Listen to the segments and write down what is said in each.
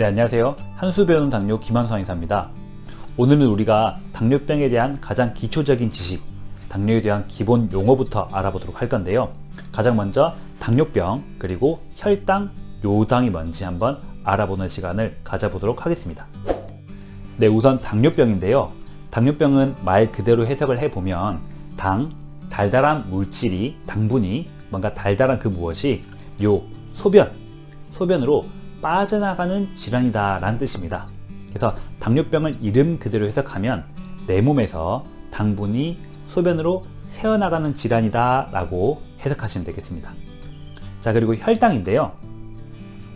네, 안녕하세요. 한수 배우는 당뇨 김한성 의사입니다. 오늘은 우리가 당뇨병에 대한 가장 기초적인 지식, 당뇨에 대한 기본 용어부터 알아보도록 할 건데요. 가장 먼저 당뇨병, 그리고 혈당, 요당이 뭔지 한번 알아보는 시간을 가져보도록 하겠습니다. 네, 우선 당뇨병인데요. 당뇨병은 말 그대로 해석을 해보면 당, 달달한 물질이, 당분이 뭔가 달달한 그 무엇이 요, 소변, 소변으로 빠져나가는 질환이다 라는 뜻입니다. 그래서 당뇨병을 이름 그대로 해석하면 내 몸에서 당분이 소변으로 새어나가는 질환이다 라고 해석하시면 되겠습니다. 자, 그리고 혈당인데요.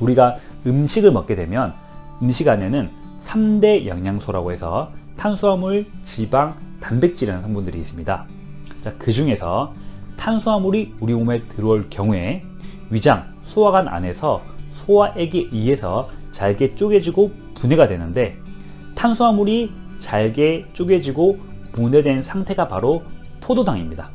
우리가 음식을 먹게 되면 음식 안에는 3대 영양소라고 해서 탄수화물, 지방, 단백질이라는 성분들이 있습니다. 자, 그 중에서 탄수화물이 우리 몸에 들어올 경우에 위장, 소화관 안에서 소화액에 의해서 잘게 쪼개지고 분해가 되는데 탄수화물이 잘게 쪼개지고 분해된 상태가 바로 포도당입니다.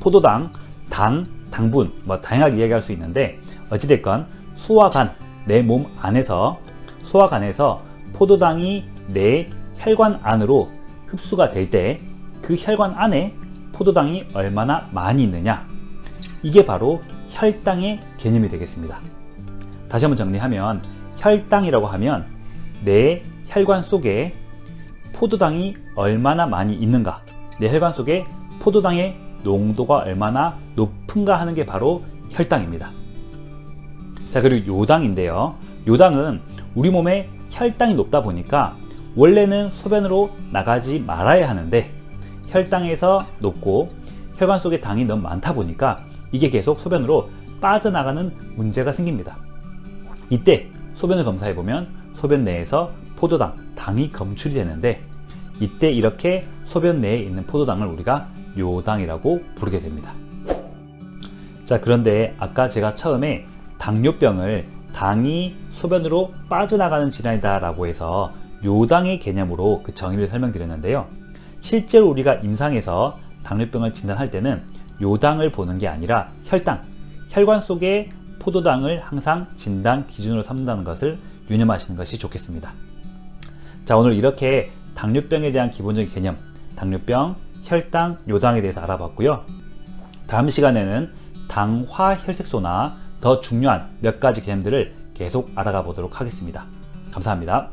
포도당, 당, 당분 뭐 다양하게 이야기할 수 있는데 어찌됐건 소화관 내 몸 안에서 소화관에서 포도당이 내 혈관 안으로 흡수가 될 때 그 혈관 안에 포도당이 얼마나 많이 있느냐 이게 바로 혈당의 개념이 되겠습니다. 다시 한번 정리하면 혈당이라고 하면 내 혈관 속에 포도당이 얼마나 많이 있는가 내 혈관 속에 포도당의 농도가 얼마나 높은가 하는 게 바로 혈당입니다. 자 그리고 요당인데요. 요당은 우리 몸에 혈당이 높다 보니까 원래는 소변으로 나가지 말아야 하는데 혈당에서 높고 혈관 속에 당이 너무 많다 보니까 이게 계속 소변으로 빠져나가는 문제가 생깁니다. 이때 소변을 검사해 보면 소변 내에서 포도당, 당이 검출이 되는데 이때 이렇게 소변 내에 있는 포도당을 우리가 요당이라고 부르게 됩니다. 자, 그런데 아까 제가 처음에 당뇨병을 당이 소변으로 빠져나가는 질환이다 라고 해서 요당의 개념으로 그 정의를 설명드렸는데요. 실제로 우리가 임상에서 당뇨병을 진단할 때는 요당을 보는 게 아니라 혈당, 혈관 속에 포도당을 항상 진단 기준으로 삼는다는 것을 유념하시는 것이 좋겠습니다. 자, 오늘 이렇게 당뇨병에 대한 기본적인 개념, 당뇨병, 혈당, 요당에 대해서 알아봤고요. 다음 시간에는 당화 혈색소나 더 중요한 몇 가지 개념들을 계속 알아가 보도록 하겠습니다. 감사합니다.